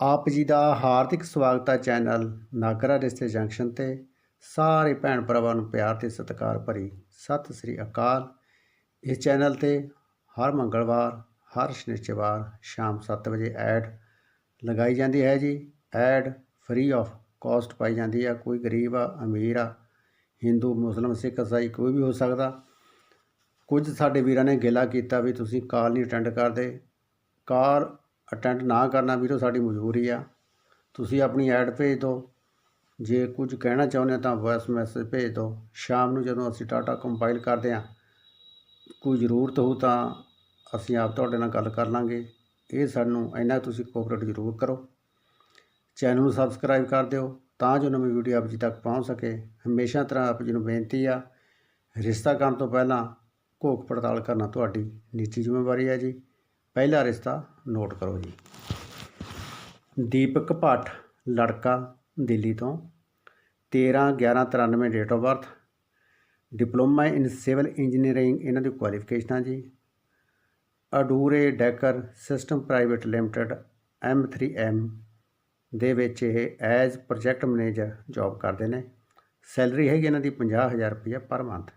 ਆਪ ਜੀ ਦਾ ਹਾਰਦਿਕ ਸਵਾਗਤ ਹੈ ਚੈਨਲ ਨਾਗਰਾ ਰਿਸ਼ਤੇ ਜੰਕਸ਼ਨ ਤੇ। ਸਾਰੇ ਭੈਣ ਭਰਾਵਾਂ ਨੂੰ ਪਿਆਰ ਤੇ ਸਤਿਕਾਰ ਭਰੀ ਸਤਿ ਸ੍ਰੀ ਅਕਾਲ। ਇਸ ਚੈਨਲ ਤੇ ਹਰ ਮੰਗਲਵਾਰ, ਹਰ ਸ਼ਨੀਚਰਵਾਰ ਸ਼ਾਮ 7 ਵਜੇ ਐਡ ਲਗਾਈ ਜਾਂਦੀ ਹੈ ਜੀ। ਐਡ ਫ੍ਰੀ ਆਫ ਕਾਸਟ ਪਾਈ ਜਾਂਦੀ ਆ। ਕੋਈ ਗਰੀਬ ਆ, ਅਮੀਰ ਆ, ਹਿੰਦੂ, ਮੁਸਲਮ, ਸਿੱਖ, ਇਸਾਈ, ਕੋਈ ਵੀ ਹੋ ਸਕਦਾ। ਕੁਝ ਸਾਡੇ ਵੀਰਾਂ ਨੇ ਗਿਲਾ ਕੀਤਾ ਵੀ ਤੁਸੀਂ ਕਾਲ ਨਹੀਂ ਅਟੈਂਡ ਕਰਦੇ। ਕਾਰ ਅਟੈਂਡ ਨਾ ਕਰਨਾ ਵੀਰੋ, ਸਾਡੀ ਮਜਬੂਰੀ ਆ। ਤੁਸੀਂ ਆਪਣੀ ਐਡ ਭੇਜ ਦਿਓ। ਜੇ ਕੁਝ ਕਹਿਣਾ ਚਾਹੁੰਦੇ ਹੋ ਤਾਂ ਵੌਇਸ ਮੈਸੇਜ ਭੇਜ ਦਿਓ। ਸ਼ਾਮ ਨੂੰ ਜਦੋਂ ਅਸੀਂ ਡਾਟਾ ਕੰਪਾਈਲ ਕਰਦੇ ਹਾਂ, ਕੋਈ ਜ਼ਰੂਰਤ ਹੋ ਤਾਂ ਅਸੀਂ ਆਪ ਤੁਹਾਡੇ ਨਾਲ ਗੱਲ ਕਰ ਲਾਂਗੇ। ਇਹ ਸਾਨੂੰ ਇੰਨਾ ਤੁਸੀਂ ਕੋਆਪਰੇਟ ਜ਼ਰੂਰ ਕਰੋ। ਚੈਨਲ ਨੂੰ ਸਬਸਕ੍ਰਾਈਬ ਕਰ ਦਿਓ ਤਾਂ ਜੋ ਨਵੀਂ ਵੀਡੀਓ ਆਪ ਜੀ ਤੱਕ ਪਹੁੰਚ ਸਕੇ। ਹਮੇਸ਼ਾ ਤਰ੍ਹਾਂ ਆਪ ਜੀ ਨੂੰ ਬੇਨਤੀ ਆ, ਰਿਸ਼ਤਾ ਕਰਨ ਤੋਂ ਪਹਿਲਾਂ ਘੋਖ ਪੜਤਾਲ ਕਰਨਾ ਤੁਹਾਡੀ ਨਿੱਜੀ ਜ਼ਿੰਮੇਵਾਰੀ ਹੈ ਜੀ। ਪਹਿਲਾ ਰਿਸ਼ਤਾ ਨੋਟ ਕਰੋ ਜੀ। ਦੀਪਕ ਭੱਟ, ਲੜਕਾ, ਦਿੱਲੀ ਤੋਂ। 13 11 93 date of birth diploma in civil engineering ਇਹਨਾਂ ਦੀ ਕੁਆਲੀਫਿਕੇਸ਼ਨਾਂ ਜੀ। ਅਡੂਰੇ ਡੈਕਰ ਸਿਸਟਮ ਪ੍ਰਾਈਵੇਟ ਲਿਮਟਿਡ M3M ਦੇ ਵਿੱਚ ਇਹ ਐਜ਼ ਪ੍ਰੋਜੈਕਟ ਮੈਨੇਜਰ ਜੌਬ ਕਰਦੇ ਨੇ। ਸੈਲਰੀ ਹੈਗੀ ਇਹਨਾਂ ਦੀ 50000 ਰੁਪਏ per month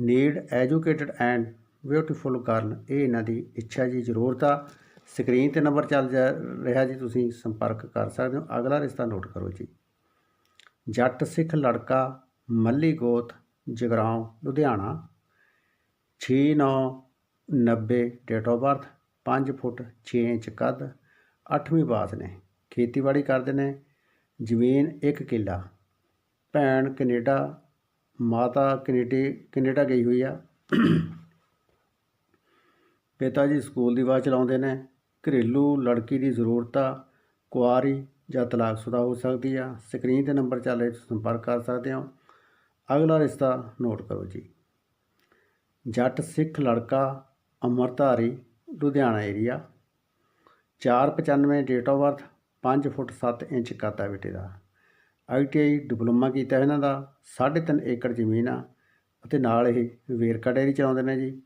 need educated and beautiful ਕਰਨ ਇਹ ਇਹਨਾਂ ਦੀ ਇੱਛਾ ਜੀ, ਜ਼ਰੂਰਤ ਆ। ਸਕਰੀਨ ਤੇ ਨੰਬਰ ਚੱਲ ਜਾ ਰਿਹਾ ਜੀ, ਤੁਸੀਂ ਸੰਪਰਕ ਕਰ ਸਕਦੇ ਹੋ। ਅਗਲਾ ਰਿਸ਼ਤਾ ਨੋਟ ਕਰੋ ਜੀ। ਜੱਟ ਸਿੱਖ ਲੜਕਾ ਮੱਲੀ ਗੋਤ, Jagraon, Ludhiana. 6990 date of birth 5 foot 6 inch ਕੱਦ 8ਵੀਂ ਬਾਸ ਨੇ। ਖੇਤੀਬਾੜੀ ਕਰਦੇ ਨੇ। ਜ਼ਮੀਨ 1 ਕਿੱਲਾ। ਭੈਣ ਕੈਨੇਡਾ, ਮਾਤਾ ਕੈਨੇਡੀ, ਕੈਨੇਡਾ ਗਈ ਹੋਈ ਆ। ਪਿਤਾ ਜੀ ਸਕੂਲ ਦੀ ਆਵਾਜ਼ ਚਲਾਉਂਦੇ ਨੇ। ਘਰੇਲੂ ਲੜਕੀ ਦੀ ਜ਼ਰੂਰਤ ਆ। ਕੁਆਰੀ ਜਾਂ ਤਲਾਕਸ਼ੁਦਾ ਹੋ ਸਕਦੀ ਆ। ਸਕਰੀਨ ਤੇ ਨੰਬਰ ਚੱਲ ਰਿਹਾ ਸੰਪਰਕ ਕਰ ਸਕਦੇ ਹੋ। ਅਗਲਾ ਰਿਸ਼ਤਾ ਨੋਟ ਕਰੋ ਜੀ। ਜੱਟ ਸਿੱਖ ਲੜਕਾ ਅਮਰਧਾਰੀ Ludhiana area 495 date of birth 5 foot 7 inch ਕਾਤਾ ਬੇਟੇ ਦਾ। ਆਈਟੀਆਈ ਡਿਪਲੋਮਾ ਕੀਤਾ ਇਹਨਾਂ ਦਾ। 3.5 ਏਕੜ ਜ਼ਮੀਨ ਆ। ਅਤੇ ਨਾਲ ਇਹ ਵੇਰਕਾ ਡੇਅਰੀ ਚਲਾਉਂਦੇ ਨੇ ਜੀ।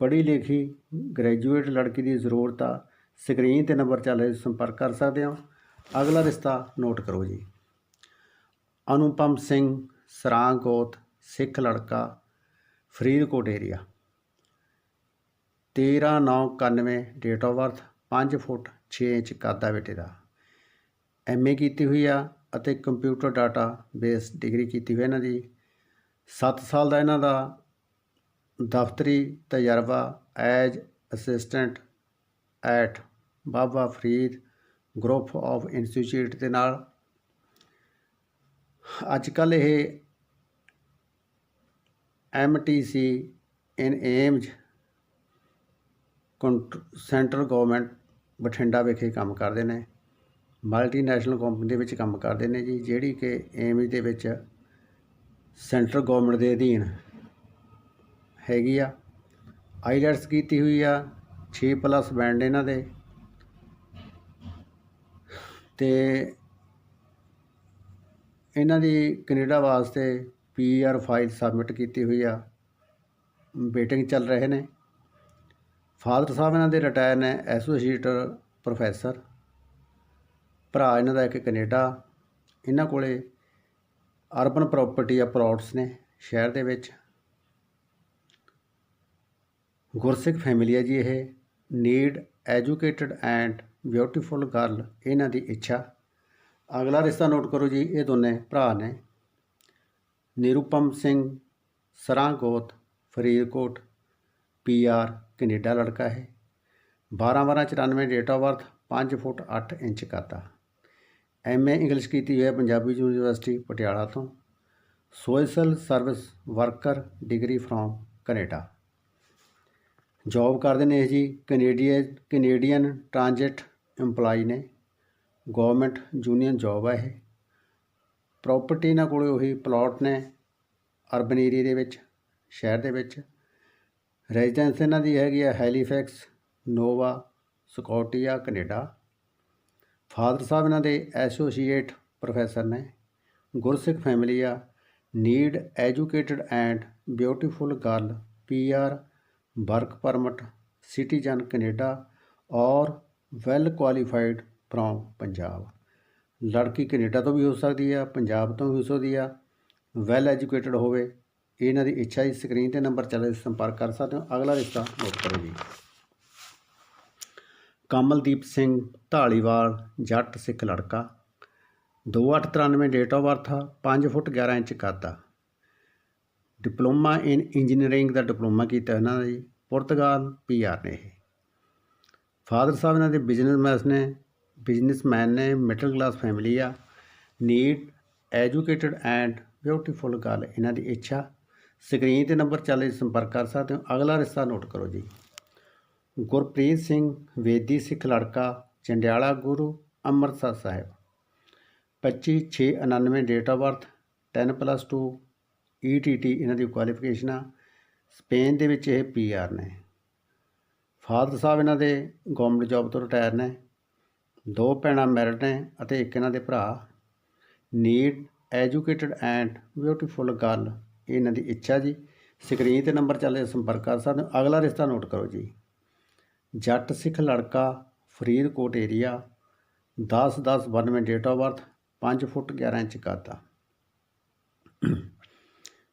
ਪੜ੍ਹੀ ਲਿਖੀ ਗ੍ਰੈਜੂਏਟ ਲੜਕੀ ਦੀ ਜ਼ਰੂਰਤ ਆ, ਸਕਰੀਨ ਤੇ ਨੰਬਰ ਚੱਲ ਰਿਹਾ, ਸੰਪਰਕ ਕਰ ਸਕਦੇ ਹੋ। ਅਗਲਾ ਰਿਸ਼ਤਾ ਨੋਟ ਕਰੋ ਜੀ। ਅਨੁਪਮ ਸਿੰਘ ਸਰਾਂਗੋਤ, ਸਿੱਖ ਲੜਕਾ, Faridkot area 13991 date of birth 5 foot 6 inch ਕਾਦਾ ਬੇਟੇ ਦਾ। ਐਮਏ ਕੀਤੀ ਹੋਈ ਆ ਅਤੇ ਕੰਪਿਊਟਰ ਡਾਟਾ ਬੇਸ ਡਿਗਰੀ ਕੀਤੀ ਹੋਈ ਇਹਨਾਂ ਦੀ। 7 ਸਾਲ ਦਾ ਇਹਨਾਂ ਦਾ ਦਫ਼ਤਰੀ ਤਜਰਬਾ as assistant at Baba Farid group of institute ਦੇ ਨਾਲ। ਅੱਜ ਕੱਲ ਇਹ MTC in AIIMS central government Bathinda ਵਿਖੇ ਕੰਮ ਕਰਦੇ ਨੇ। ਮਲਟੀਨੈਸ਼ਨਲ ਕੰਪਨੀ ਦੇ ਵਿੱਚ ਕੰਮ ਕਰਦੇ ਨੇ ਜੀ, ਜਿਹੜੀ ਕਿ ਏਮਜ ਦੇ ਵਿੱਚ ਸੈਂਟਰ ਗਵਰਨਮੈਂਟ ਦੇ ਅਧੀਨ ਹੈਗੀ ਆ। ਆਈਲੈਟਸ ਕੀਤੀ ਹੋਈ ਆ 6 ਪਲੱਸ ਬੈਂਡ ਇਹਨਾਂ ਦੇ। ਤੇ ਇਹਨਾਂ ਦੀ ਕੈਨੇਡਾ ਵਾਸਤੇ ਪੀਆਰ ਫਾਈਲ ਸਬਮਿਟ ਕੀਤੀ ਹੋਈ ਆ। ਵੇਟਿੰਗ ਚੱਲ ਰਹੇ ਨੇ। ਫਾਦਰ ਸਾਹਿਬ ਇਹਨਾਂ ਦੇ ਰਿਟਾਇਰ ਨੇ ਐਸੋਸੀਏਟ ਪ੍ਰੋਫੈਸਰ। ਭਰਾ ਇਹਨਾਂ ਦਾ ਇੱਕ ਕੈਨੇਡਾ। ਇਹਨਾਂ ਕੋਲੇ ਅਰਬਨ ਪ੍ਰਾਪਰਟੀ ਆ ਪਲਾਟਸ ਨੇ ਸ਼ਹਿਰ ਦੇ ਵਿੱਚ। ਗੁਰਸਿੱਖ ਫੈਮਿਲੀ ਹੈ ਜੀ ਇਹ। Need educated and beautiful girl ਇਹਨਾਂ ਦੀ ਇੱਛਾ। ਅਗਲਾ ਰਿਸ਼ਤਾ ਨੋਟ ਕਰੋ ਜੀ, ਇਹ ਦੋਨੇ ਭਰਾ ਨੇ। ਨਿਰੂਪਮ ਸਿੰਘ ਸਰਾਂਗੋਤ, ਫਰੀਦਕੋਟ ਪੀਆਰ ਕੈਨੇਡਾ ਲੜਕਾ ਹੈ। 12 12 94 date of birth 5 foot 8 inch ਕਰਦਾ। ਐਮਏ ਇੰਗਲਿਸ਼ ਕੀਤੀ ਹੋਈ ਹੈ ਪੰਜਾਬੀ ਯੂਨੀਵਰਸਿਟੀ ਪਟਿਆਲਾ ਤੋਂ। Social service worker degree from Canada. Job ਕਰਦੇ ਨੇ ਇਹ ਜੀ ਕੈਨੇਡੀਅਨ ਕੈਨੇਡੀਅਨ ਟ੍ਰਾਂਜਿਟ EMPLOYE ਨੇ। ਗਵਰਨਮੈਂਟ ਯੂਨੀਅਨ ਜੋਬ ਹੈ ਇਹ। ਪ੍ਰਾਪਰਟੀ ਇਹਨਾਂ ਕੋਲੇ ਉਹੀ ਪਲਾਟ ਨੇ ਅਰਬਨ ਏਰੀਆ ਦੇ ਵਿੱਚ, ਸ਼ਹਿਰ ਦੇ ਵਿੱਚ। ਰੈਜ਼ੀਡੈਂਸ ਇਹਨਾਂ ਦੀ ਹੈਗੀ ਆ Halifax Nova Scotia Canada father sahib ਇਹਨਾਂ ਦੇ ਐਸੋਸੀਏਟ ਪ੍ਰੋਫੈਸਰ ਨੇ। ਗੁਰਸਿੱਖ ਫੈਮਿਲੀ ਆ। Need educated and beautiful girl PR work permit, citizen Canada or well qualified from Punjab. ਲੜਕੀ ਕੈਨੇਡਾ ਤੋਂ ਵੀ ਹੋ ਸਕਦੀ ਆ, ਪੰਜਾਬ ਤੋਂ ਵੀ ਹੋ ਸਕਦੀ ਆ। ਵੈਲ ਐਜੂਕੇਟਡ ਹੋਵੇ, ਇਹਨਾਂ ਦੀ ਇੱਛਾ ਇਸ ਸਕਰੀਨ ਤੇ ਨੰਬਰ ਚੱਲ ਰਿਹਾ ਸੰਪਰਕ ਕਰ ਸਕਦੇ ਹੋ। ਅਗਲਾ ਰਿਸ਼ਤਾ ਨੋਟ ਕਰੋ ਜੀ। ਕਮਲਦੀਪ ਸਿੰਘ ਢਾਲੀਵਾਲ ਜੱਟ ਸਿੱਖ ਲੜਕਾ 2893 date of birth 5 foot 11 inch ਕੱਦ ਆ ਡਿਪਲੋਮਾ ਇਨ ਇੰਜੀਨੀਅਰਿੰਗ ਦਾ ਡਿਪਲੋਮਾ ਕੀਤਾ ਇਹਨਾਂ ਦਾ ਜੀ, ਪੁਰਤਗਾਲ ਪੀਆਰ ਨੇ ਇਹ। ਫਾਦਰ ਸਾਹਿਬ ਇਹਨਾਂ ਦੇ ਬਿਜ਼ਨਸਮੈਨ ਨੇ ਬਿਜ਼ਨਸਮੈਨ ਨੇ, ਮਿਡਲ ਕਲਾਸ ਫੈਮਿਲੀ ਆ need educated and beautiful girl ਇਹਨਾਂ ਦੀ ਇੱਛਾ। ਸਕਰੀਨ ਤੇ ਨੰਬਰ ਚੱਲ ਸੰਪਰਕ ਕਰ ਸਕਦੇ ਹੋ। ਅਗਲਾ ਰਿਸ਼ਤਾ ਨੋਟ ਕਰੋ ਜੀ। ਗੁਰਪ੍ਰੀਤ ਸਿੰਘ, ਵੇਦੀ ਸਿੱਖ ਲੜਕਾ, Chandiala Guru, Amritsar Sahib. 25 6 99 date of birth 10 plus 2 ETT ਇਹਨਾਂ ਦੀ ਕੁਆਲੀਫਿਕੇਸ਼ਨ ਆ। ਸਪੇਨ ਦੇ ਵਿੱਚ ਇਹ ਪੀਆਰ ਨੇ। ਫਾਦਰ ਸਾਹਿਬ ਇਹਨਾਂ ਦੇ ਗਵਰਨਮੈਂਟ ਜੌਬ ਤੋਂ ਰਿਟਾਇਰ ਨੇ। ਦੋ ਭੈਣਾਂ ਮੈਰਿਡ ਨੇ ਅਤੇ ਇੱਕ ਇਹਨਾਂ ਦੇ ਭਰਾ। Need educated and beautiful girl ਇਹਨਾਂ ਦੀ ਇੱਛਾ ਜੀ। ਸਕਰੀਨ ਤੇ ਨੰਬਰ ਚੱਲ ਰਿਹਾ, ਸੰਪਰਕ ਕਰ ਸਕਦੇ ਹੋ। ਅਗਲਾ ਰਿਸ਼ਤਾ ਨੋਟ ਕਰੋ ਜੀ। ਜੱਟ ਸਿੱਖ ਲੜਕਾ, Faridkot area 10 10 92 date of birth 5 foot 11 inch ਕੱਦ ਆ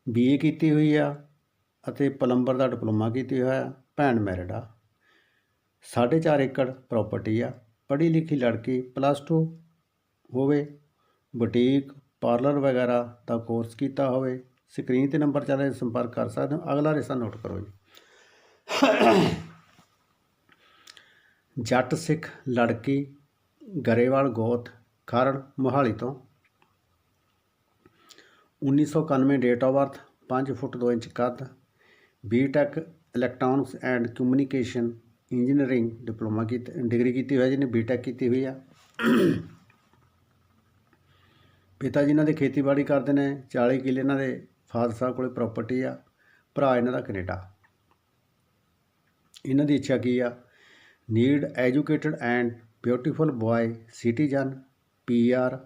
ਬੀਏ ਕੀਤੀ ਹੋਈ ਆ ਅਤੇ ਪਲੰਬਰ ਦਾ ਡਿਪਲੋਮਾ ਕੀਤੀ ਹੋਇਆ, ਭੈਣ ਮੈਰਿਡ ਆ। 4.5 ਏਕੜ ਪ੍ਰਾਪਰਟੀ ਆ। ਪੜ੍ਹੀ ਲਿਖੀ ਲੜਕੀ ਪਲੱਸ 2 ਹੋਵੇ ਬੁਟੀਕ ਪਾਰਲਰ ਵਗੈਰਾ ਦਾ ਕੋਰਸ ਕੀਤਾ ਹੋਵੇ ਸਕਰੀਨ ਤੇ ਨੰਬਰ ਚੱਲ ਰਿਹਾ ਸੰਪਰਕ ਕਰ ਸਕਦੇ ਹੋ। ਅਗਲਾ ਰਿਸ਼ਤਾ ਨੋਟ ਕਰੋ ਜੀ। ਜੱਟ ਸਿੱਖ ਲੜਕੀ ਗਰੇਵਾਲ ਗੋਤ ਖਰੜ ਮੋਹਾਲੀ ਤੋਂ 1991 date of birth 5 foot 2 inch ਕੱਦ B Tech electronics and communication engineering diploma ਕੀਤੀ, ਡਿਗਰੀ ਕੀਤੀ ਹੋਈ ਹੈ ਜਿਹਨੇ ਬੀਟੈਕ ਕੀਤੀ ਹੋਈ ਆ। ਪਿਤਾ ਜੀ ਇਹਨਾਂ ਦੇ ਖੇਤੀਬਾੜੀ ਕਰਦੇ ਨੇ 40 ਕਿੱਲੇ ਇਹਨਾਂ ਦੇ ਫਾਦਰ ਸਾਹਿਬ ਕੋਲੇ ਪ੍ਰਾਪਰਟੀ ਆ, ਭਰਾ ਇਹਨਾਂ ਦਾ ਕੈਨੇਡਾ। ਇਹਨਾਂ ਦੀ ਇੱਛਾ ਕੀ ਆ? Need educated and beautiful boy citizen PR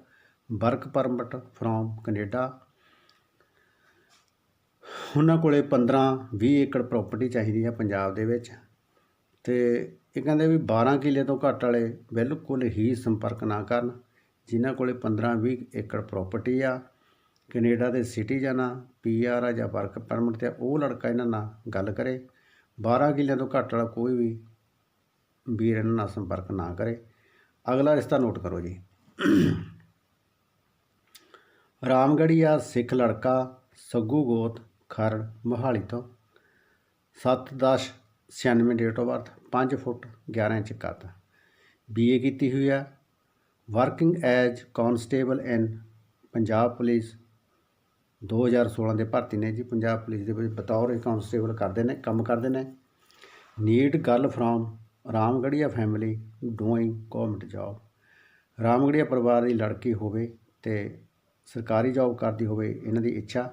work permit from Canada. ਉਹਨਾਂ ਕੋਲੇ 15 20 ਏਕੜ ਪ੍ਰਾਪਰਟੀ ਚਾਹੀਦੀ ਹੈ ਪੰਜਾਬ ਦੇ ਵਿੱਚ। ਤੇ ਇਹ ਕਹਿੰਦੇ ਵੀ 12 ਕਿੱਲੇ ਤੋਂ ਘੱਟ ਵਾਲੇ ਬਿਲਕੁਲ ਹੀ ਸੰਪਰਕ ਨਾ ਕਰਨ। ਜਿਨ੍ਹਾਂ ਕੋਲੇ 15 20 ਏਕੜ ਪ੍ਰਾਪਰਟੀ ਆ ਕੈਨੇਡਾ ਦੇ ਸਿਟੀਜ਼ਨ ਆ ਪੀਆਰ ਆ ਜਾਂ ਵਰਕ ਪਰਮਿਟ ਤੇ ਆ, ਉਹ ਲੜਕਾ ਇਹਨਾਂ ਨਾਲ ਗੱਲ ਕਰੇ। 12 ਕਿੱਲਿਆਂ ਤੋਂ ਘੱਟ ਵਾਲਾ ਕੋਈ ਵੀ ਵੀਰ ਇਹਨਾਂ ਨਾਲ ਸੰਪਰਕ ਨਾ ਕਰੇ। ਅਗਲਾ ਰਿਸ਼ਤਾ ਨੋਟ ਕਰੋ ਜੀ। ਰਾਮਗੜੀਆ ਸਿੱਖ ਲੜਕਾ ਸੱਗੂ ਗੋਤ ਖਰੜ ਮੋਹਾਲੀ ਤੋਂ 7/10 96 date of birth 5 foot 11 inch ਕੱਦ। ਬੀਏ ਕੀਤੀ ਹੋਈ ਹੈ working as constable in Punjab police 2016 ਦੇ ਭਰਤੀ ਨੇ ਜੀ। ਪੰਜਾਬ ਪੁਲਿਸ ਦੇ ਵਿੱਚ ਬਤੌਰ ਕਨਸਟੇਬਲ ਕਰਦੇ ਨੇ, ਕੰਮ ਕਰਦੇ ਨੇ। Need girl from Ramgarhia family doing government job Ramgarhia ਪਰਿਵਾਰ ਦੀ ਲੜਕੀ ਹੋਵੇ ਤੇ ਸਰਕਾਰੀ ਜੌਬ ਕਰਦੀ ਹੋਵੇ, ਇਹਨਾਂ ਦੀ ਇੱਛਾ।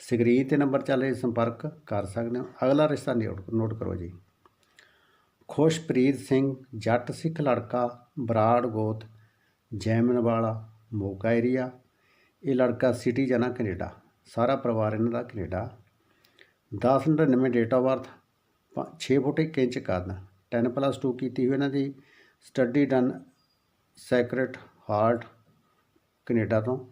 ਸਕਰੀਨ ਤੇ ਨੰਬਰ ਚੱਲ ਰਿਹਾ ਸੰਪਰਕ ਕਰ ਸਕਦੇ ਹੋ। ਅਗਲਾ ਰਿਸ਼ਤਾ ਨੋਟ ਨੋਟ ਕਰੋ ਜੀ। ਖੁਸ਼ਪ੍ਰੀਤ ਸਿੰਘ, ਜੱਟ ਸਿੱਖ ਲੜਕਾ, ਬਰਾੜ ਗੋਤ, ਜੈਮਨਵਾਲਾ, ਮੋਗਾ ਏਰੀਆ ਇਹ ਲੜਕਾ ਸਿਟੀ ਜਾਣਾ ਕੈਨੇਡਾ। ਸਾਰਾ ਪਰਿਵਾਰ ਇਹਨਾਂ ਦਾ Canada. 1099 date of birth 6 foot 1 inch ਕੱਦ। 10 ਪਲੱਸ 2 ਕੀਤੀ ਹੋਈ ਇਹਨਾਂ ਦੀ। Study done Sacred Heart Canada ਤੋਂ।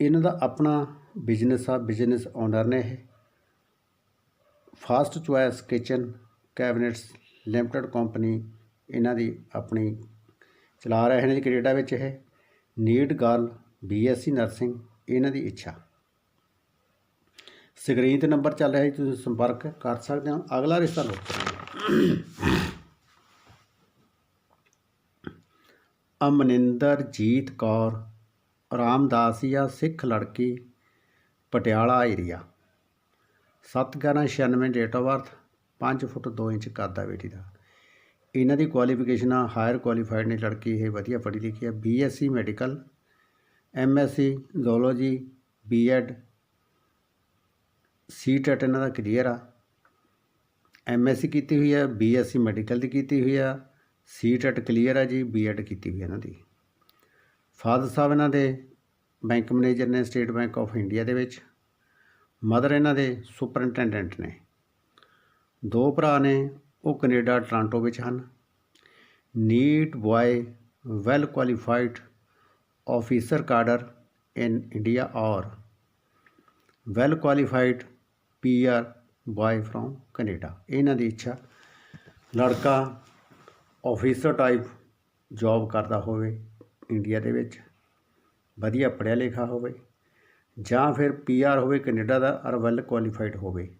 ਇਹਨਾਂ ਦਾ ਆਪਣਾ ਬਿਜ਼ਨਸ ਆ, ਬਿਜ਼ਨਸ ਓਨਰ ਨੇ ਇਹ। Fast Choice Kitchen Cabinets Limited company ਇਹਨਾਂ ਦੀ ਆਪਣੀ ਚਲਾ ਰਹੇ ਨੇ ਜੀ ਕੈਨੇਡਾ ਵਿੱਚ ਇਹ। ਨੀਟ ਗਰਲ ਬੀਐਸਸੀ ਨਰਸਿੰਗ ਇਹਨਾਂ ਦੀ ਇੱਛਾ। ਸਕਰੀਨ ਤੇ ਨੰਬਰ ਚੱਲ ਰਿਹਾ ਜੀ, ਤੁਸੀਂ ਸੰਪਰਕ ਕਰ ਸਕਦੇ ਹੋ। ਅਗਲਾ ਰਿਸ਼ਤਾ ਲਓ। ਅਮਨਿੰਦਰਜੀਤ ਕੌਰ ਰਾਮਦਾਸੀਆ ਸਿੱਖ ਲੜਕੀ Patiala area 7/11/96 date of birth 5 foot 2 inch ਕੱਦ ਆ ਬੇਟੀ ਦਾ। ਇਹਨਾਂ ਦੀ ਕੁਆਲੀਫਿਕੇਸ਼ਨ ਆ ਹਾਇਰ ਕੁਆਲੀਫਾਈਡ ਨੇ ਲੜਕੀ, ਇਹ ਵਧੀਆ ਪੜ੍ਹੀ ਲਿਖੀ ਹੈ BSc medical MSc zoology BEd CTET ਇਹਨਾਂ ਦਾ ਕਲੀਅਰ ਆ। ਐਮਐਸਸੀ ਕੀਤੀ ਹੋਈ ਹੈ ਬੀਐਸਸੀ ਮੈਡੀਕਲ ਦੀ ਕੀਤੀ ਹੋਈ ਆ। ਸੀਟੈਟ ਕਲੀਅਰ ਆ ਜੀ ਬੀਐਡ ਕੀਤੀ ਹੋਈ ਇਹਨਾਂ ਦੀ। ਫਾਦਰ ਸਾਹਿਬ ਇਹਨਾਂ ਦੇ ਬੈਂਕ ਮੈਨੇਜਰ ਨੇ ਸਟੇਟ ਬੈਂਕ ਆਫ ਇੰਡੀਆ ਦੇ ਵਿੱਚ, ਮਦਰ ਇਹਨਾਂ ਦੇ ਸੁਪਰintendent ਨੇ। ਦੋ ਭਰਾ ਨੇ, ਉਹ ਕੈਨੇਡਾ, ਟੋਰਾਂਟੋ ਵਿੱਚ ਹਨ। Need boy well qualified officer cadre in India or well qualified PR boy from Canada. ਇਹਨਾਂ ਦੀ ਇੱਛਾ, ਲੜਕਾ ਆਫੀਸਰ ਟਾਈਪ ਜੌਬ ਕਰਦਾ ਹੋਵੇ ਇੰਡੀਆ ਦੇ ਵਿੱਚ। ਵਧੀਆ ਪੜ੍ਹਿਆ ਲਿਖਿਆ ਹੋਵੇ ਜਾਂ ਫਿਰ ਪੀਆਰ ਹੋਵੇ ਕੈਨੇਡਾ ਦਾ ਔਰ ਵੈਲ ਕੁਆਲੀਫਾਈਡ ਹੋਵੇ।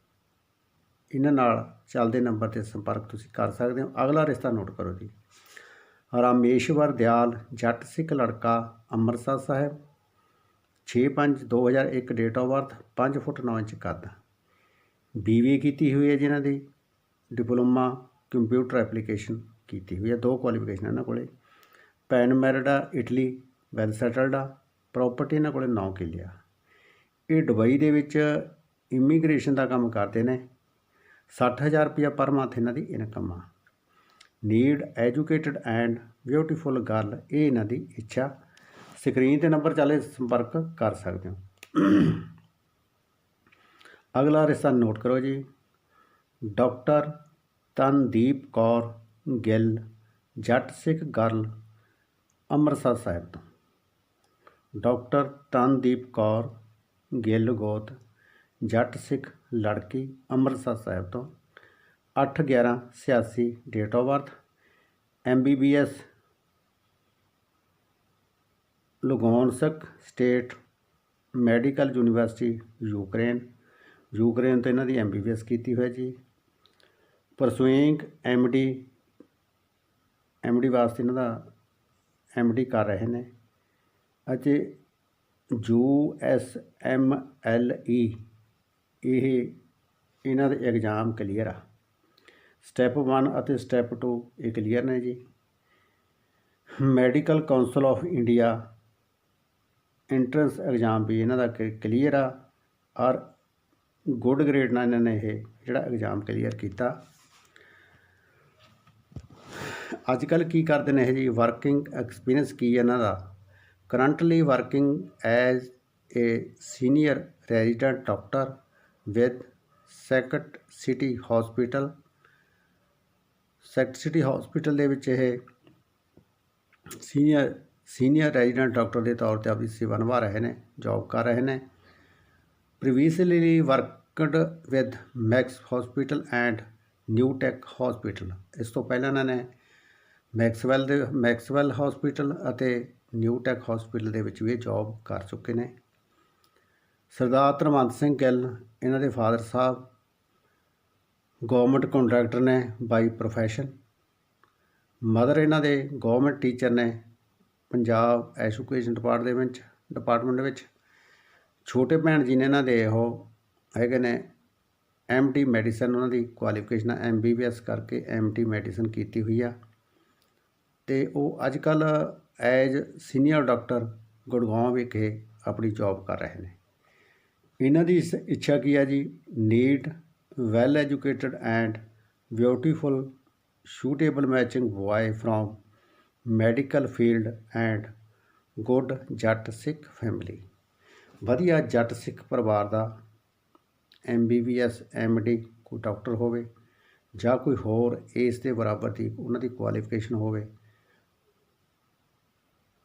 ਇਹਨਾਂ ਨਾਲ ਚੱਲਦੇ ਨੰਬਰ ਤੇ ਸੰਪਰਕ ਤੁਸੀਂ ਕਰ ਸਕਦੇ ਹੋ। ਅਗਲਾ ਰਿਸ਼ਤਾ ਨੋਟ ਕਰੋ ਜੀ। ਰਾਮੇਸ਼ਵਰ ਦਿਆਲ, ਜੱਟ ਸਿੱਖ ਲੜਕਾ, Amritsar Sahib. 6/5/2001 date of birth 5 foot 9 inch ਕੱਦ। ਬੀਵੇ ਕੀਤੀ ਹੋਈ ਹੈ ਜਿਨ੍ਹਾਂ ਦੀ। ਡਿਪਲੋਮਾ, ਕੰਪਿਊਟਰ ਐਪਲੀਕੇਸ਼ਨ ਕੀਤੀ ਹੋਈ ਹੈ। ਦੋ ਕੁਆਲੀਫਿਕੇਸ਼ਨ ਇਹਨਾਂ ਕੋਲੇ। ਪੈਨ ਮੈਰਿਡ ਆ ਇਟਲੀ, ਵੈਲ ਸੈਟਲਡ ਆ। ਪ੍ਰਾਪਰਟੀ ਇਹਨਾਂ ਕੋਲੇ 9 ਕਿੱਲੇ ਆ। ਇਹ ਦੁਬਈ ਦੇ ਵਿੱਚ ਇਮੀਗ੍ਰੇਸ਼ਨ ਦਾ ਕੰਮ ਕਰਦੇ ਨੇ। 60000 ਰੁਪਇਆ ਪਰ ਮੰਥ ਇਹਨਾਂ ਦੀ ਇਨਕਮ ਆ। Need educated and beautiful girl ਇਹ ਇਹਨਾਂ ਦੀ ਇੱਛਾ। ਸਕਰੀਨ ਤੇ ਨੰਬਰ ਚਾਲੇ ਸੰਪਰਕ ਕਰ ਸਕਦੇ ਹੋ। ਅਗਲਾ ਰਿਸ਼ਤਾ ਨੋਟ ਕਰੋ ਜੀ। ਡਾਕਟਰ ਤਨਦੀਪ ਕੌਰ ਗਿੱਲ, ਜੱਟ ਸਿੱਖ ਗਰਲ ਅੰਮ੍ਰਿਤਸਰ ਸਾਹਿਬ ਤੋਂ। ਡਾਕਟਰ ਤਨਦੀਪ ਕੌਰ, ਗਿੱਲ ਗੋਤ, ਜੱਟ ਸਿੱਖ ਲੜਕੀ ਅੰਮ੍ਰਿਤਸਰ ਸਾਹਿਬ ਤੋਂ। 8/11/86 date of birth MBBS Lugansk State Medical University Ukraine. Ukraine ਤੋਂ ਇਹਨਾਂ ਦੀ ਐਮਬੀਬੀਐਸ ਕੀਤੀ ਹੋਈ ਜੀ। ਪਰਸੂਇੰਗ ਐਮਡੀ ਐਮਡੀ ਵਾਸਤੇ ਇਹਨਾਂ ਦਾ ਐਮਡੀ ਕਰ ਰਹੇ ਨੇ। ਅਤੇ U S M L E, ਇਹ ਇਹਨਾਂ ਦੇ ਐਗਜ਼ਾਮ ਕਲੀਅਰ ਆ। ਸਟੈਪ 1 ਅਤੇ ਸਟੈਪ 2 ਇਹ ਕਲੀਅਰ ਨੇ ਜੀ। Medical Council of India entrance exam ਵੀ ਇਹਨਾਂ ਦਾ ਕਲੀਅਰ ਆ। ਔਰ ਗੁੱਡ ਗ੍ਰੇਡ ਨਾਲ ਇਹਨਾਂ ਨੇ ਇਹ ਜਿਹੜਾ ਐਗਜ਼ਾਮ ਕਲੀਅਰ ਕੀਤਾ। ਅੱਜ ਕੱਲ ਕੀ ਕਰਦੇ ਨੇ ਇਹ ਜੀ? ਵਰਕਿੰਗ ਐਕਸਪੀਰੀਅੰਸ ਕੀ ਹੈ ਇਹਨਾਂ ਦਾ? Currently working as a senior resident doctor with Sect City hospital, Sect City hospital ਦੇ ਵਿੱਚ ਇਹ ਸੀਨੀਅਰ ਸੀਨੀਅਰ ਰੈਜ਼ੀਡੈਂਟ ਡਾਕਟਰ ਦੇ ਤੌਰ ਤੇ ਆਪਣੀ ਸੇਵਾ ਨਿਭਾ ਰਹੇ ਨੇ, ਜੌਬ ਕਰ ਰਹੇ ਨੇ। Previously worked with Max hospital and New Tech hospital. ਇਸ ਤੋਂ ਪਹਿਲਾਂ ਇਹਨਾਂ ਨੇ ਮੈਕਸਵੈਲ ਦੇ, ਮੈਕਸਵੈਲ ਹਸਪੀਟਲ ਅਤੇ ਨਿਊ ਟੈਕ ਹਸਪੀਟਲ ਦੇ ਵਿੱਚ ਵੀ ਇਹ ਜੌਬ ਕਰ ਚੁੱਕੇ ਨੇ। ਸਰਦਾਰ ਧਰਮੰਤ ਸਿੰਘ ਗਿੱਲ, ਇਹਨਾਂ ਦੇ ਫਾਦਰ ਸਾਹਿਬ ਗਵਰਨਮੈਂਟ ਕੰਟਰੈਕਟਰ ਨੇ ਬਾਈ ਪ੍ਰੋਫੈਸ਼ਨ ਮਦਰ ਇਹਨਾਂ ਦੇ ਗਵਰਨਮੈਂਟ ਟੀਚਰ ਨੇ ਪੰਜਾਬ ਐਜੂਕੇਸ਼ਨ ਡਿਪਾਰਟ ਦੇ ਵਿੱਚ ਡਿਪਾਰਟਮੈਂਟ ਵਿੱਚ। ਛੋਟੇ ਭੈਣ ਜੀ ਨੇ ਇਹਨਾਂ ਦੇ ਉਹ ਹੈਗੇ ਨੇ ਐਮਡੀ ਮੈਡੀਸਨ ਉਹਨਾਂ ਦੀ ਕੁਆਲੀਫਿਕੇਸ਼ਨ ਹੈ ਐਮਬੀਬੀਐਸ ਕਰਕੇ ਐਮਡੀ ਮੈਡੀਸਨ ਕੀਤੀ ਹੋਈ ਆ। ਤੇ ਉਹ ਅੱਜ ਕੱਲ ਐਜ ਸੀਨੀਅਰ ਡਾਕਟਰ ਗੁੜਗਾਉਂ ਵਿਖੇ ਆਪਣੀ ਜੌਬ ਕਰ ਰਹੇ ਨੇ। ਇਹਨਾਂ ਦੀ ਇੱਛਾ ਕੀ ਹੈ ਜੀ? Neat, well educated and beautiful suitable matching boy from medical field and good Jat Sikh family ਵਧੀਆ ਜੱਟ ਸਿੱਖ ਪਰਿਵਾਰ ਦਾ ਐਮਬੀਬੀਐਸ ਐਮਡੀ ਕੋਈ ਡਾਕਟਰ ਹੋਵੇ ਜਾਂ ਕੋਈ ਹੋਰ ਇਸ ਦੇ ਬਰਾਬਰ ਦੀ ਉਹਨਾਂ ਦੀ ਕੁਆਲੀਫਿਕੇਸ਼ਨ ਹੋਵੇ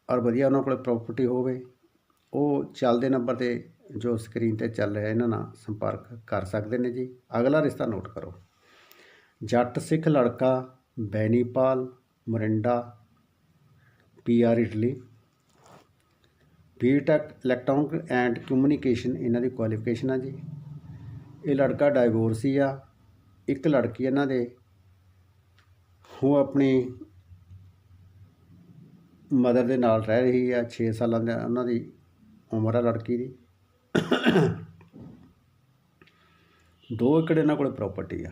ਔਰ ਵਧੀਆ ਉਹਨਾਂ ਕੋਲ ਪ੍ਰਾਪਰਟੀ ਹੋਵੇ, ਉਹ ਚੱਲਦੇ ਨੰਬਰ ਤੇ ਜੋ ਸਕਰੀਨ ਤੇ ਚੱਲ ਰਿਹਾ, ਇਹਨਾਂ ਨਾਲ ਸੰਪਰਕ ਕਰ ਸਕਦੇ ਨੇ ਜੀ। ਅਗਲਾ ਰਿਸ਼ਤਾ ਨੋਟ ਕਰੋ। ਜੱਟ ਸਿੱਖ ਲੜਕਾ Bainipal Morinda PR Italy. B Tech electronic and communication ਇਹਨਾਂ ਦੀ ਕੁਆਲੀਫਿਕੇਸ਼ਨ ਆ ਜੀ। ਇਹ ਲੜਕਾ ਡਾਈਵੋਰਸੀ ਆ। ਇੱਕ ਲੜਕੀ ਇਹਨਾਂ ਦੇ, ਉਹ ਆਪਣੀ ਮਦਰ ਦੇ ਨਾਲ ਰਹਿ ਰਹੀ ਆ 6 ਸਾਲਾਂ ਦਾ, ਉਹਨਾਂ ਦੀ ਉਮਰ ਆ ਲੜਕੀ ਦੀ। ਦੋ ਏਕੜ ਇਹਨਾਂ ਕੋਲ ਪ੍ਰਾਪਰਟੀ ਆ।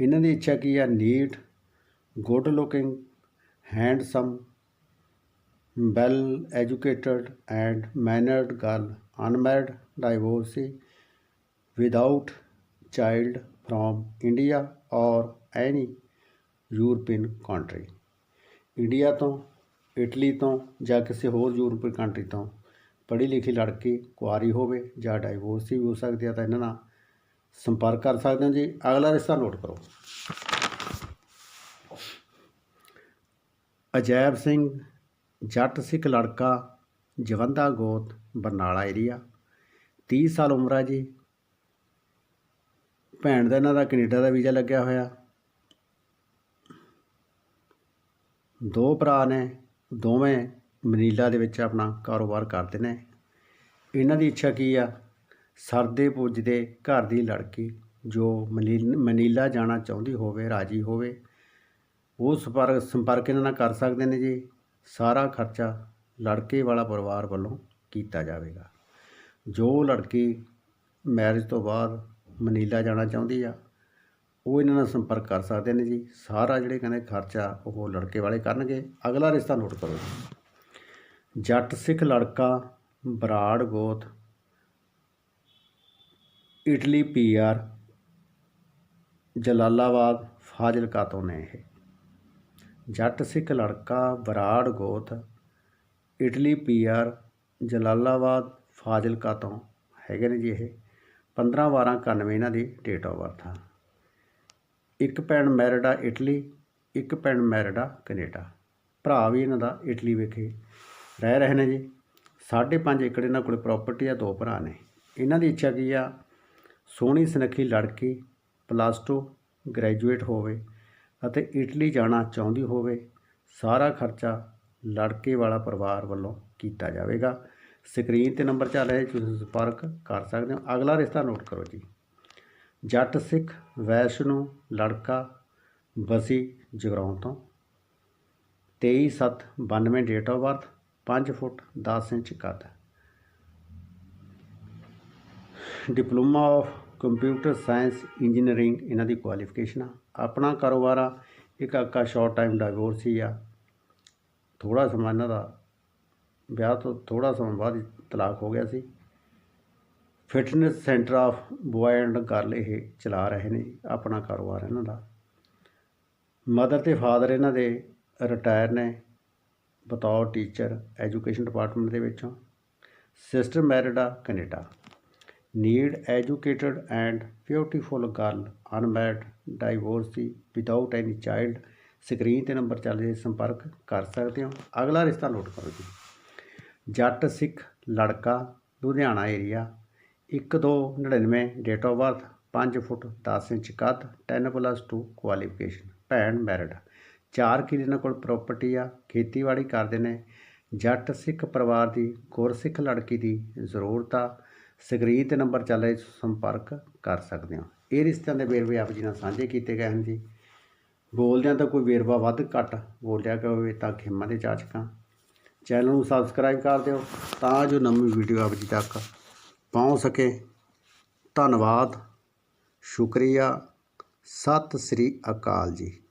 ਇਹਨਾਂ ਦੀ ਇੱਛਾ ਕੀ ਆ? Need good looking handsome well educated and mannered girl unmarried divorcee without child from India or any European country India ਤੋਂ ਇਟਲੀ ਤੋਂ ਜਾਂ ਕਿਸੇ ਹੋਰ ਯੂਰਪੀਅਨ ਕੰਟਰੀ ਤੋਂ। ਪੜ੍ਹੀ ਲਿਖੀ ਲੜਕੀ ਕੁਆਰੀ ਹੋਵੇ ਜਾਂ ਡਾਈਵੋਰਸੀ ਵੀ ਹੋ ਸਕਦੀ ਆ ਤਾਂ ਇਹਨਾਂ ਨਾਲ ਸੰਪਰਕ ਕਰ ਸਕਦੇ ਹੋ ਜੀ। ਅਗਲਾ ਰਿਸ਼ਤਾ ਨੋਟ ਕਰੋ। ਅਜੈਬ ਸਿੰਘ, ਜੱਟ ਸਿੱਖ ਲੜਕਾ, ਜਵੰਦਾ ਗੋਤ, ਬਰਨਾਲਾ ਏਰੀਆ 30 ਸਾਲ ਉਮਰ ਆ ਜੀ। ਭੈਣ ਦਾ ਇਹਨਾਂ ਦਾ ਕੈਨੇਡਾ ਦਾ ਵੀਜ਼ਾ ਲੱਗਿਆ ਹੋਇਆ। ਦੋ ਭਰਾ ਨੇ। ਦੋਵੇਂ ਮਨੀਲਾ ਦੇ ਵਿੱਚ ਆਪਣਾ ਕਾਰੋਬਾਰ ਕਰਦੇ ਨੇ। ਇਹਨਾਂ ਦੀ ਇੱਛਾ ਕੀ ਆ? ਸਰਦੇ ਪੁੱਜਦੇ ਘਰ ਦੀ ਲੜਕੀ ਜੋ ਮਨੀ- ਮਨੀਲਾ ਜਾਣਾ ਚਾਹੁੰਦੀ ਹੋਵੇ, ਰਾਜੀ ਹੋਵੇ, ਉਹ ਸੰਪਰਕ ਸੰਪਰਕ ਇਹਨਾਂ ਨਾਲ ਕਰ ਸਕਦੇ ਨੇ ਜੀ। ਸਾਰਾ ਖਰਚਾ ਲੜਕੇ ਵਾਲਾ ਪਰਿਵਾਰ ਵੱਲੋਂ ਕੀਤਾ ਜਾਵੇਗਾ। ਜੋ ਲੜਕੀ ਮੈਰਿਜ ਤੋਂ ਬਾਅਦ ਮਨੀਲਾ ਜਾਣਾ ਚਾਹੁੰਦੀ ਆ ਉਹ ਇਹਨਾਂ ਨਾਲ ਸੰਪਰਕ ਕਰ ਸਕਦੇ ਨੇ ਜੀ। ਸਾਰਾ ਜਿਹੜੇ ਕਹਿੰਦੇ ਖਰਚਾ ਉਹ ਲੜਕੇ ਵਾਲੇ ਕਰਨਗੇ। ਅਗਲਾ ਰਿਸ਼ਤਾ ਨੋਟ ਕਰੋ ਜੀ। ਜੱਟ ਸਿੱਖ ਲੜਕਾ, ਬਰਾੜ ਗੋਤ, ਇਟਲੀ ਪੀਆਰ, ਜਲਾਲਾਬਾਦ, ਫਾਜ਼ਿਲਕਾ ਤੋਂ ਨੇ ਇਹ। ਜੱਟ ਸਿੱਖ ਲੜਕਾ, ਬਰਾੜ ਗੋਤ, ਇਟਲੀ ਪੀਆਰ, ਜਲਾਲਾਬਾਦ, ਫਾਜ਼ਿਲਕਾ ਤੋਂ ਹੈਗੇ ਨੇ ਜੀ ਇਹ। 15 12 91 ਇਹਨਾਂ ਦੀ ਡੇਟ ਆਫ ਬਰਥ ਆ। ਇੱਕ ਭੈਣ ਮੈਰਿਡਾ ਇਟਲੀ, ਇੱਕ ਭੈਣ ਮੈਰਿਡਾ ਆ ਕੈਨੇਡਾ। ਭਰਾ ਵੀ ਇਹਨਾਂ ਦਾ ਇਟਲੀ ਵਿਖੇ ਰਹਿ ਰਹੇ ਨੇ ਜੀ। 5.5 ਏਕੜ ਇਹਨਾਂ ਕੋਲ ਪ੍ਰਾਪਰਟੀ ਆ, ਦੋ ਭਰਾ ਨੇ। ਇਹਨਾਂ ਦੀ ਇੱਛਾ ਕੀ ਆ? ਸੋਹਣੀ ਸੁਨੱਖੀ ਲੜਕੀ ਪਲੱਸ 2 ਗ੍ਰੈਜੂਏਟ ਹੋਵੇ ਅਤੇ ਇਟਲੀ ਜਾਣਾ ਚਾਹੁੰਦੀ ਹੋਵੇ, ਸਾਰਾ ਖਰਚਾ ਲੜਕੇ ਵਾਲਾ ਪਰਿਵਾਰ ਵੱਲੋਂ ਕੀਤਾ ਜਾਵੇਗਾ। ਸਕਰੀਨ ਤੇ ਨੰਬਰ ਚੱਲ ਰਿਹਾ ਤੁਸੀਂ ਸੰਪਰਕ ਕਰ ਸਕਦੇ ਹੋ। ਅਗਲਾ ਰਿਸ਼ਤਾ ਨੋਟ ਕਰੋ ਜੀ। ਜੱਟ ਸਿੱਖ, ਵੈਸ਼ਨੂ, ਲੜਕਾ, ਬਸੀ, ਜਗਰਾਉਂ ਤੋਂ। 23/7/92 date of birth 5 foot 10 inch ਕੱਦ। Diploma of computer science engineering ਇਹਨਾਂ ਦੀ ਕੁਆਲੀਫਿਕੇਸ਼ਨ ਆ। ਆਪਣਾ ਕਾਰੋਬਾਰ ਆ, ਇੱਕ ਕਾਕਾ ਸ਼ਾਰਟ ਟਾਈਮ ਡਾਈਵੋਰਸ ਹੀ ਆ। ਥੋੜਾ ਸਮਾਂ ਇਹਨਾਂ ਦਾ ਵਿਆਹ ਤੋਂ ਥੋੜਾ ਸਮਾਂ ਬਾਅਦ ਤਲਾਕ ਹੋ ਗਿਆ ਸੀ। Fitness centre of boy and girl ਇਹ ਚਲਾ ਰਹੇ ਨੇ ਆਪਣਾ ਕਾਰੋਬਾਰ ਇਹਨਾਂ ਦਾ। ਮਦਰ ਤੇ ਫਾਦਰ ਇਹਨਾਂ ਦੇ ਰਿਟਾਇਰ ਨੇ ਬਤੌਰ ਟੀਚਰ ਐਜੂਕੇਸ਼ਨ ਡਿਪਾਰਟਮੈਂਟ ਦੇ ਵਿੱਚੋਂ। ਸਿਸਟਰ ਮੈਰਿਡ ਆ Canada. Need educated and beautiful girl, unmarried, divorcee, without any child, screen ਤੇ ਨੰਬਰ ਚੱਲ ਰਿਹਾ ਸੰਪਰਕ ਕਰ ਸਕਦੇ ਹੋ। ਅਗਲਾ ਰਿਸ਼ਤਾ ਨੋਟ ਕਰੋ ਜੀ। ਜੱਟ ਸਿੱਖ ਲੜਕਾ, Ludhiana area 1299 date of birth 5 foot 10 inch ਕੱਦ 10 ਪਲੱਸ 2 ਕੁਆਲੀਫਿਕੇਸ਼ਨ ਭੈਣ ਮੈਰਿਡ 4 ਕਿੱਲੇ ਇਹਨਾਂ ਕੋਲ ਪ੍ਰਾਪਰਟੀ ਆ, ਖੇਤੀਬਾੜੀ ਕਰਦੇ ਨੇ। ਜੱਟ ਸਿੱਖ ਪਰਿਵਾਰ ਦੀ, ਗੁਰਸਿੱਖ ਲੜਕੀ ਦੀ ਜ਼ਰੂਰਤ ਆ। ਸਕਰੀਨ ਤੇ ਨੰਬਰ ਚੱਲ ਰਿਹਾ ਸੰਪਰਕ ਕਰ ਸਕਦੇ ਹੋ। ਇਹ ਰਿਸ਼ਤਿਆਂ ਦੇ ਵੇਰਵੇ ਆਪ ਜੀ ਨਾਲ ਸਾਂਝੇ ਕੀਤੇ ਗਏ ਹਨ ਜੀ। ਬੋਲਦਿਆਂ ਤਾਂ ਕੋਈ ਵੇਰਵਾ ਵੱਧ ਘੱਟ, ਬੋਲਿਆ ਗਿਆ ਹੋਵੇ ਤਾਂ ਖਿਮਾ ਦੇ ਚਾਚਕਾਂ। ਚੈਨਲ ਨੂੰ ਸਬਸਕ੍ਰਾਈਬ ਕਰ ਦਿਓ, ਤਾਂ ਜੋ ਨਵੀਂ ਵੀਡੀਓ ਆਪ ਜੀ ਤੱਕ ਪਹੁੰਚ ਸਕੇ। ਧੰਨਵਾਦ। ਸ਼ੁਕਰੀਆ। ਸਤਿ ਸ੍ਰੀ ਅਕਾਲ ਜੀ।